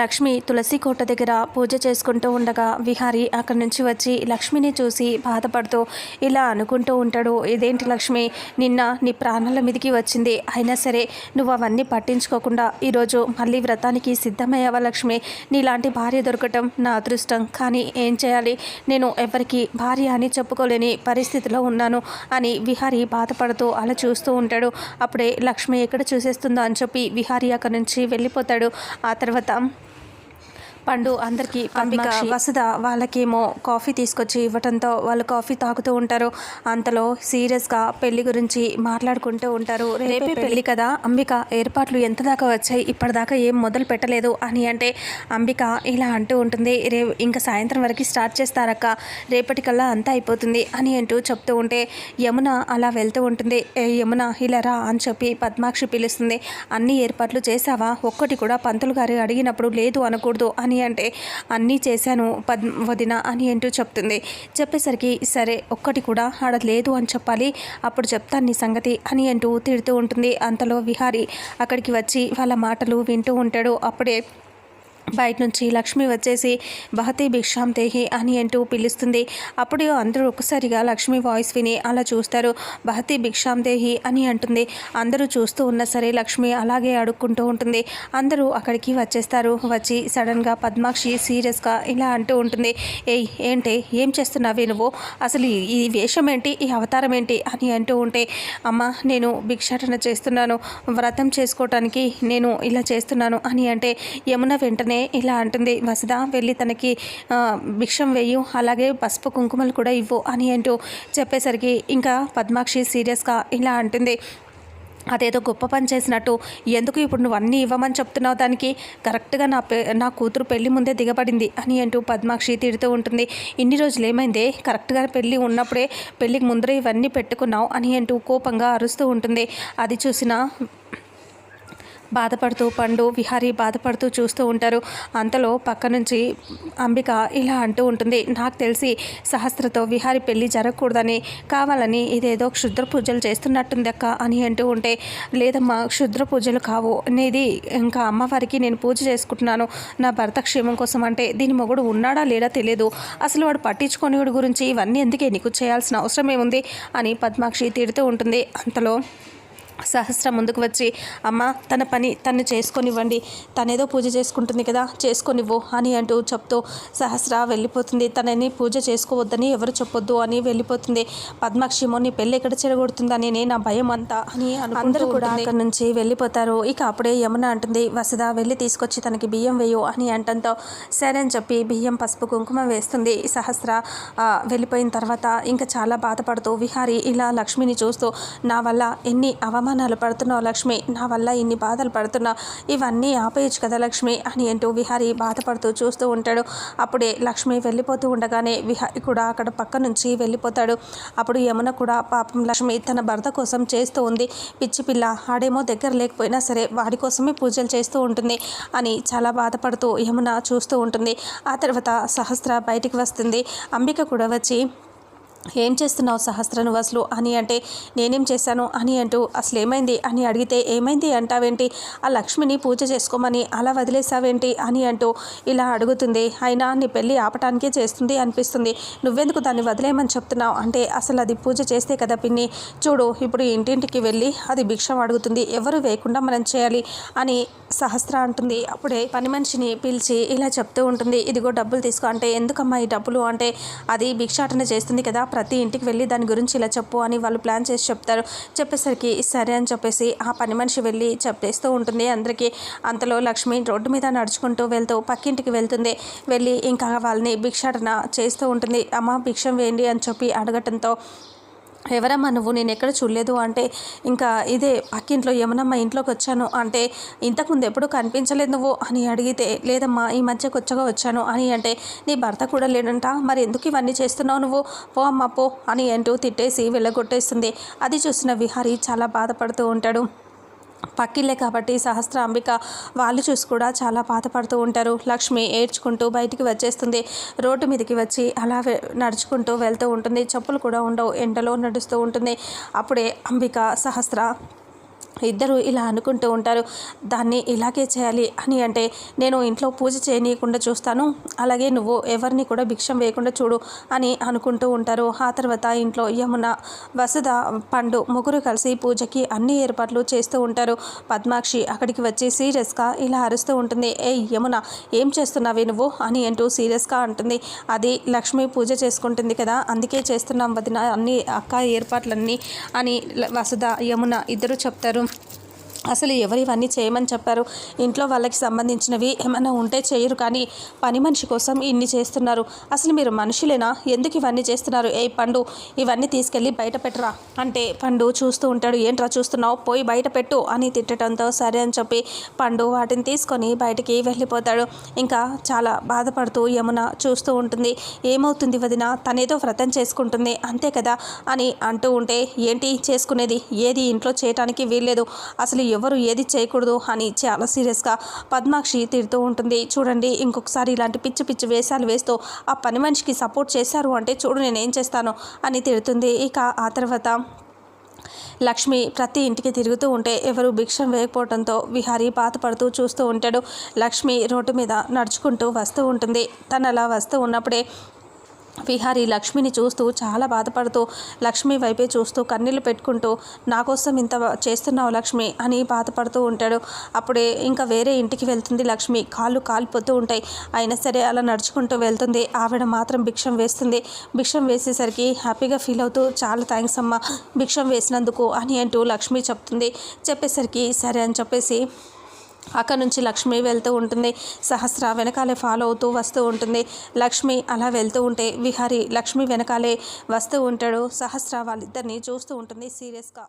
లక్ష్మి తులసి కోట దగ్గర పూజ చేసుకుంటూ ఉండగా విహారి అక్కడి నుంచి వచ్చి లక్ష్మిని చూసి బాధపడుతూ ఇలా అనుకుంటూ ఉంటాడు. ఇదేంటి లక్ష్మి? నిన్న నీ ప్రాణాల మీదకి వచ్చింది. అయినా సరే నువ్వు అవన్నీ పట్టించుకోకుండా ఈరోజు మళ్ళీ వ్రతానికి సిద్ధమయ్యావా లక్ష్మి? నీలాంటి భార్య దొరకటం నా అదృష్టం. కానీ ఏం చేయాలి? నేను ఎవరికి భార్య అని చెప్పుకోలేని పరిస్థితిలో ఉన్నాను అని విహారి బాధపడుతూ అలా చూస్తూ ఉంటాడు. అప్పుడే లక్ష్మి ఎక్కడ చూసేస్తుందో అని చెప్పి విహారి అక్కడి నుంచి వెళ్ళిపోతాడు. ఆ తర్వాత పండు అందరికీ పంపిక వసుధ వాళ్ళకేమో కాఫీ తీసుకొచ్చి ఇవ్వటంతో వాళ్ళు కాఫీ తాగుతూ ఉంటారు. అంతలో సీరియస్గా పెళ్ళి గురించి మాట్లాడుకుంటూ ఉంటారు. రేపే పెళ్ళి. కదా. అంబిక ఏర్పాట్లు ఎంత దాకా వచ్చాయి? ఇప్పటిదాకా ఏం మొదలు పెట్టలేదు అని అంటే అంబిక ఇలా అంటూ ఉంటుంది. రే ఇంకా సాయంత్రం వరకు స్టార్ట్ చేస్తారక్క. రేపటికల్లా అంతా అయిపోతుంది అని అంటూ చెప్తూ ఉంటే యమున అలా వెళ్తూ ఉంటుంది. ఏ యమున ఇలా రా అని చెప్పి పద్మాక్షి పిలుస్తుంది. అన్ని ఏర్పాట్లు చేసావా ఒక్కటి కూడా పంతులు గారు అడిగినప్పుడు లేదు అనకూడదు అని అంటే అన్నీ చేశాను పద్ వదిన అని అంటూ చెప్తుంది. చెప్పేసరికి సరే ఒక్కటి కూడా ఆడ లేదు అని చెప్పాలి అప్పుడు చెప్తాను నీ సంగతి అని అంటూ తిడుతూ ఉంటుంది. అంతలో విహారి అక్కడికి వచ్చి వాళ్ళ మాటలు వింటూ ఉంటాడు. అప్పుడే బయట నుంచి లక్ష్మి వచ్చేసి బహతి భిక్షాం తేహి అని అంటూ పిలుస్తుంది. అప్పుడు అందరూ ఒక్కసారిగా లక్ష్మి వాయిస్ విని అలా చూస్తారు. బహతి భిక్షాం తేహి అని అంటుంది. అందరూ చూస్తూ ఉన్నా సరే లక్ష్మి అలాగే అడుక్కుంటూ ఉంటుంది. అందరూ అక్కడికి వచ్చేస్తారు. వచ్చి సడన్గా పద్మాక్షి సీరియస్గా ఇలా అంటూ ఉంటుంది. ఏయ్ ఏంటి? ఏం చేస్తున్నావే నువ్వు? అసలు ఈ- ఈ వేషం ఏంటి? ఈ అవతారం ఏంటి? అని అంటూ ఉంటే అమ్మ నేను భిక్షాటన చేస్తున్నాను. వ్రతం చేసుకోవటానికి నేను ఇలా చేస్తున్నాను అని అంటే యమున వెంటనే ఇలా అంటుంది వసుధ వెళ్ళి తనకి భిక్షం వేయు అలాగే పసుపు కుంకుమలు కూడా ఇవ్వు అని అంటూ చెప్పేసరికి ఇంకా పద్మాక్షి సీరియస్గా ఇలా అంటుంది అదేదో గొప్ప పని చేసినట్టు ఎందుకు ఇప్పుడు నువ్వు అన్నీ ఇవ్వమని చెప్తున్నావు దానికి? కరెక్ట్గా నా పె నా కూతురు పెళ్ళి ముందే దిగబడింది అని అంటూ పద్మాక్షి తిడుతూ ఉంటుంది ఇన్ని రోజులు ఏమైందే? కరెక్ట్గా పెళ్ళి ఉన్నప్పుడే పెళ్ళికి ముందరే ఇవన్నీ పెట్టుకున్నావు అని అంటూ కోపంగా అరుస్తూ ఉంటుంది అది చూసిన బాధపడుతూ పండు విహారీ బాధపడుతూ చూస్తూ ఉంటారు. అంతలో పక్క నుంచి అంబిక ఇలా అంటూ ఉంటుంది. నాకు తెలిసి సహస్రతో విహారి పెళ్ళి జరగకూడదని కావాలని ఇదేదో క్షుద్ర పూజలు చేస్తున్నట్టుంది అక్క అని అంటూ ఉంటే లేదమ్మా క్షుద్ర పూజలు కావు. అనేది ఇంకా అమ్మవారికి నేను పూజ చేసుకుంటున్నాను. నా భర్త క్షేమం కోసం అంటే దీని మొగుడు ఉన్నాడా లేడా తెలియదు అసలు వాడు పట్టించుకొని గురించి ఇవన్నీ ఎందుకే నీకు చేయాల్సిన అవసరం ఏముంది అని పద్మాక్షి తిడుతూ ఉంటుంది. అంతలో సహస్ర ముందుకు వచ్చి అమ్మ తన పని తను చేసుకొనివ్వండి. తనేదో పూజ చేసుకుంటుంది కదా చేసుకొనివ్వు అని అంటూ చెప్తూ సహస్ర వెళ్ళిపోతుంది. తనని పూజ చేసుకోవద్దని ఎవరు చెప్పొద్దు అని వెళ్ళిపోతుంది. పద్మాక్షిమో నీ పెళ్ళి ఎక్కడ చెడగొడుతుందని నేను నా భయం అంతా అని అందరూ కూడా అక్కడి నుంచి వెళ్ళిపోతారు. ఇక అప్పుడే యమున అంటుంది వసుధ వెళ్ళి తీసుకొచ్చి తనకి బియ్యం వేయు అని అంటంతో సరే అని చెప్పి బియ్యం పసుపు కుంకుమ వేస్తుంది. సహస్ర వెళ్ళిపోయిన తర్వాత ఇంకా చాలా బాధపడుతూ విహారి ఇలా లక్ష్మిని చూస్తూ నా వల్ల ఎన్ని అవమానాలు పడుతున్నావు లక్ష్మి. నా వల్ల ఇన్ని బాధలు పడుతున్నా. ఇవన్నీ ఆపేయచ్చు కదా లక్ష్మి అని అంటూ విహారి బాధపడుతూ చూస్తూ ఉంటాడు. అప్పుడే లక్ష్మి వెళ్ళిపోతూ ఉండగానే విహారి కూడా అక్కడ పక్క నుంచి వెళ్ళిపోతాడు. అప్పుడు యమున కూడా పాపం లక్ష్మి తన భర్త కోసం చేస్తూ ఉంది. పిచ్చి పిల్ల ఆడేమో దగ్గర లేకపోయినా సరే వాడి కోసమే పూజలు చేస్తూ ఉంటుంది అని చాలా బాధపడుతూ యమున చూస్తూ ఉంటుంది. ఆ తర్వాత సహస్ర బయటికి వస్తుంది. అంబిక కూడా వచ్చి ఏం చేస్తున్నావు సహస్ర నువ్వు అని అంటే నేనేం చేశాను? అని అంటూ అసలు ఏమైంది అని అడిగితే ఏమైంది అంటావేంటి? ఆ లక్ష్మిని పూజ చేసుకోమని అలా వదిలేసావేంటి అని అంటూ ఇలా అడుగుతుంది. అయినా నీ పెళ్ళి ఆపటానికే చేస్తుంది అనిపిస్తుంది. నువ్వెందుకు దాన్ని వదిలేయమని చెప్తున్నావు? అంటే అసలు అది పూజ చేస్తే కదా పిన్ని. చూడు ఇప్పుడు ఇంటింటికి వెళ్ళి అది భిక్షం అడుగుతుంది. ఎవరు వేయకుండా మనం చేయాలి? అని సహస్ర అంటుంది. అప్పుడే పని మనిషిని పిలిచి ఇలా చెప్తూ ఉంటుంది. ఇదిగో డబ్బులు తీసుకో. అంటే ఎందుకమ్మా ఈ డబ్బులు? అంటే అది భిక్షాటన చేస్తుంది కదా ప్రతి ఇంటికి వెళ్ళి దాని గురించి ఇలా చెప్పు అని వాళ్ళు ప్లాన్ చేసి చెప్తారు. చెప్పేసరికి సరే అని చెప్పేసి ఆ పని మనిషి వెళ్ళి చెప్పేస్తూ ఉంటుంది. అందరికీ అంతలో లక్ష్మి రోడ్డు మీద నడుచుకుంటూ వెళ్తూ పక్కింటికి వెళ్తుంది. వెళ్ళి ఇంకా వాళ్ళని భిక్షాటన చేస్తూ ఉంటుంది. అమ్మ భిక్షం వేయండి అని చెప్పి అడగటంతో ఎవరమ్మా నువ్వు? నేను ఎక్కడ చూడలేదు అంటే ఇంకా ఇదే పక్కింట్లో ఏమనమ్మా ఇంట్లోకి వచ్చాను అంటే ఇంతకుముందు ఎప్పుడు కనిపించలేదు నువ్వు అని అడిగితే లేదమ్మా ఈ మధ్య కొచ్చగా వచ్చాను అని అంటే నీ భర్త కూడా లేడంట మరి ఎందుకు ఇవన్నీ చేస్తున్నావు నువ్వు? పో అమ్మా పో అని అంటూ తిట్టేసి వెళ్ళగొట్టేస్తుంది. అది చూసిన విహారీ చాలా బాధపడుతూ ఉంటాడు. పక్కిల్లే కాబట్టి సహస్ర అంబిక వాళ్ళు చూసి కూడా చాలా బాధపడుతూ ఉంటారు. లక్ష్మి ఏడ్చుకుంటూ బయటికి వచ్చేస్తుంది. రోడ్డు మీదకి వచ్చి అలా నడుచుకుంటూ వెళ్తూ ఉంటుంది. చెప్పులు కూడా ఉండవు. ఎండలో నడుస్తూ ఉంటుంది. అప్పుడే అంబిక సహస్ర ఇద్దరు ఇలా అనుకుంటూ ఉంటారు దాన్ని ఇలాగే చేయాలి అని అంటే నేను ఇంట్లో పూజ చేయనీయకుండా చూస్తాను అలాగే నువ్వు ఎవరిని కూడా భిక్షం వేయకుండా చూడు అని అనుకుంటూ ఉంటారు. ఆ తర్వాత ఇంట్లో యమున వసుధ పండు ముగ్గురు కలిసి పూజకి అన్ని ఏర్పాట్లు చేస్తూ ఉంటారు. పద్మాక్షి అక్కడికి వచ్చి సీరియస్గా ఇలా అరుస్తూ ఉంటుంది ఏ యమున ఏం చేస్తున్నావే నువ్వు? అని అంటూ సీరియస్గా అంటుంది. అది లక్ష్మి పూజ చేసుకుంటుంది కదా అందుకే చేస్తున్నాం వదిన అన్ని అక్క ఏర్పాట్లన్నీ అని వసుధ యమున ఇద్దరు చెప్తారు. Дякую. అసలు ఎవరు ఇవన్నీ చేయమని చెప్పారు? ఇంట్లో వాళ్ళకి సంబంధించినవి ఏమైనా ఉంటే చేయరు కానీ పని మనిషి కోసం ఇన్ని చేస్తున్నారు. అసలు మీరు మనుషులేనా? ఎందుకు ఇవన్నీ చేస్తున్నారు? ఏ పండు ఇవన్నీ తీసుకెళ్ళి బయట పెట్టరా? అంటే పండు చూస్తూ ఉంటాడు ఏంట్రా చూస్తున్నావు? పోయి బయట పెట్టు అని తిట్టడంతో సరే అని చెప్పి పండు వాటిని తీసుకొని బయటికి వెళ్ళిపోతాడు. ఇంకా చాలా బాధపడుతూ యమున చూస్తూ ఉంటుంది. ఏమవుతుంది వదిన? తనేదో వ్రతం చేసుకుంటుంది అంతే కదా? అని అంటూ ఉంటే ఏంటి? చేసుకునేది? ఏది? ఇంట్లో చేయటానికి వీల్లేదు. అసలు ఎవరు ఏది చేయకూడదు అని చాలా సీరియస్గా పద్మాక్షి తిడుతూ ఉంటుంది. చూడండి ఇంకొకసారి ఇలాంటి పిచ్చి పిచ్చి వేషాలు వేస్తూ ఆ పని మనిషికి సపోర్ట్ చేశారు అంటే చూడు నేను ఏం చేస్తాను అని తిడుతుంది. ఇక ఆ తర్వాత లక్ష్మి ప్రతి ఇంటికి తిరుగుతూ ఉంటే ఎవరు భిక్షం వేయకపోవడంతో విహారీ బాధపడుతూ చూస్తూ ఉంటాడు. లక్ష్మి రోడ్డు మీద నడుచుకుంటూ వస్తూ ఉంటుంది. తను అలా వస్తూ ఉన్నప్పుడే విహారి లక్ష్మిని చూస్తూ చాలా బాధపడుతూ లక్ష్మి వైపే చూస్తూ కన్నీళ్ళు పెట్టుకుంటూ నా కోసం ఇంత చేస్తున్నావు లక్ష్మి అని బాధపడుతూ ఉంటాడు. అప్పుడే ఇంకా వేరే ఇంటికి వెళ్తుంది లక్ష్మి. కాళ్ళు కాలిపోతూ ఉంటాయి. అయినా సరే అలా నడుచుకుంటూ వెళ్తుంది. ఆవిడ మాత్రం భిక్షం వేస్తుంది. భిక్షం వేసేసరికి హ్యాపీగా ఫీల్ అవుతూ చాలా థ్యాంక్స్ అమ్మా భిక్షం వేసినందుకు అని అంటూ లక్ష్మి చెప్తుంది. చెప్పేసరికి సరే అని చెప్పేసి అక్కడ నుంచి లక్ష్మి వెళ్తూ ఉంటుంది. సహస్ర వెనకాలే ఫాలో అవుతూ వస్తూ ఉంటుంది. లక్ష్మి అలా వెళ్తూ ఉంటే విహారి లక్ష్మి వెనకాలే వస్తూ ఉంటాడు. సహస్ర వాళ్ళిద్దరిని చూస్తూ ఉంటుంది సీరియస్గా.